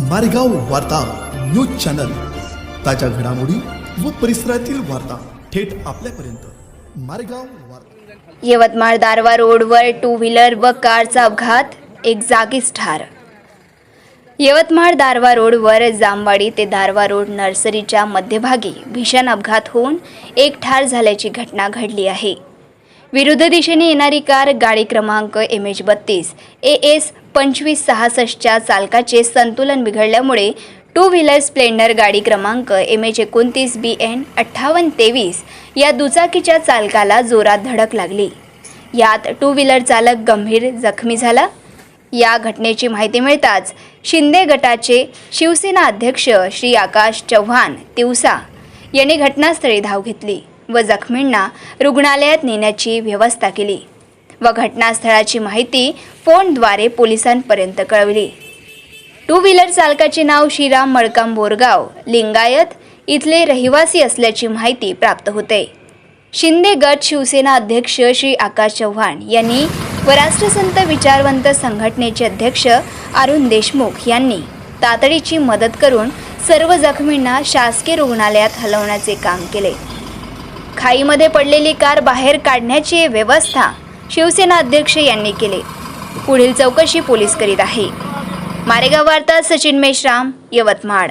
मारेगाव वार्ता news channel. ताज्या घडामोडी व परिसरातील वार्ता थेट आपल्यापर्यंत. मारेगाव वार्ता. यवतमाळ दारवा रोडवर टू व्हीलर व कारचा अपघात एक जागीच ठार. यवतमाळ दारवा रोडवर जामवाडी ते दारवा रोड नर्सरीच्या मध्यभागी भीषण अपघात होऊन एक ठार झाल्याची घटना घडली आहे. विरुद्ध दिशेने येणारी कार गाडी क्रमांक एम एच बत्तीस ए एस पंचवीस सहासष्टच्या चालकाचे संतुलन बिघडल्यामुळे टू व्हीलर स्प्लेंडर गाडी क्रमांक एम एच एकोणतीस बी एन अठ्ठावन्न तेवीस या दुचाकीच्या चालकाला जोरात धडक लागली. यात टू व्हीलर चालक गंभीर जखमी झाला. या घटनेची माहिती मिळताच शिंदे गटाचे शिवसेना अध्यक्ष श्री आकाश चव्हाण तिवसा यांनी घटनास्थळी धाव घेतली. व जखमींना रुग्णालयात नेण्याची व्यवस्था केली व घटनास्थळाची माहिती फोनद्वारे पोलिसांपर्यंत कळवली. टू व्हीलर चालकाचे नाव श्रीराम मडकाम बोरगाव लिंगायत इथले रहिवासी असल्याची माहिती प्राप्त होते. शिंदे गट शिवसेना अध्यक्ष श्री आकाश चव्हाण यांनी व राष्ट्रसंत विचारवंत संघटनेचे अध्यक्ष अरुण देशमुख यांनी तातडीची मदत करून सर्व जखमींना शासकीय रुग्णालयात हलवण्याचे काम केले. खाईमध्ये पडलेली कार बाहेर काढण्याची व्यवस्था शिवसेना अध्यक्ष यांनी केली. पुढील चौकशी पोलीस करीत आहे. मारेगाव वार्ता सचिन मेश्राम यवतमाळ.